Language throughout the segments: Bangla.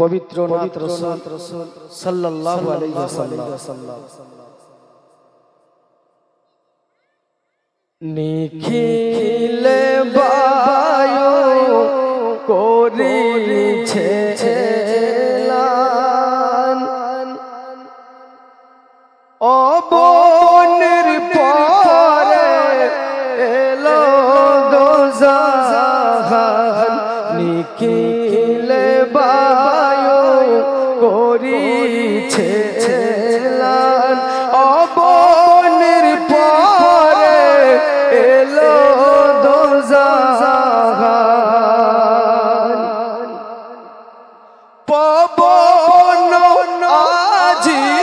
পবিত্র নাথ রসুল নিখিলে বায়ু করিছে। জীবন আজি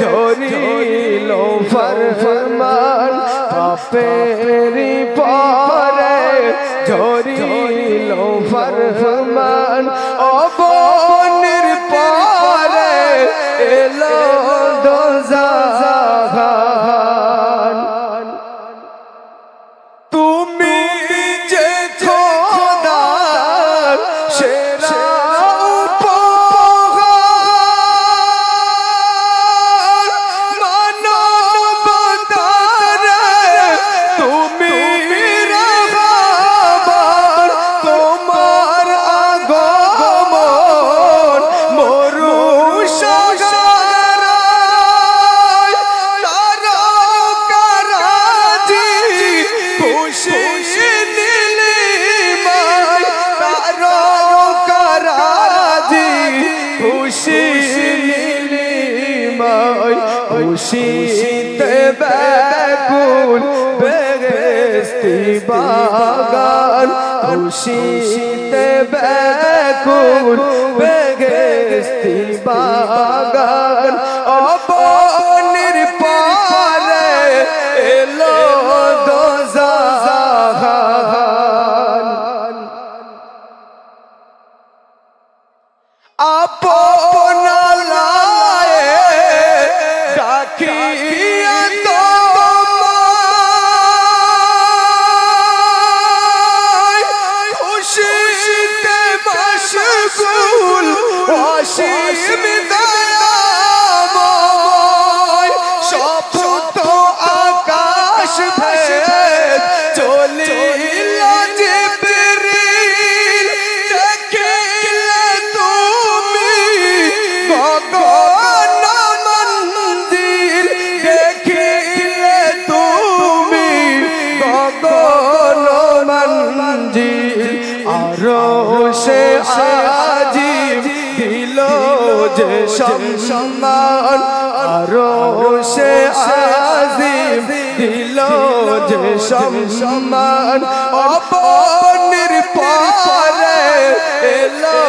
ঝরিল ফরফরমান পাপেরি পরে। ঝরিল ফরফরমান ও খুশিতে বেগুন বেহেস্তি বাগান খুশিতে বেগুন বেহেস্তি বাগান অবয় অসীম যে সম্মান আরও সে আজিম দিল যে সম্মান। অপনির পরে এলো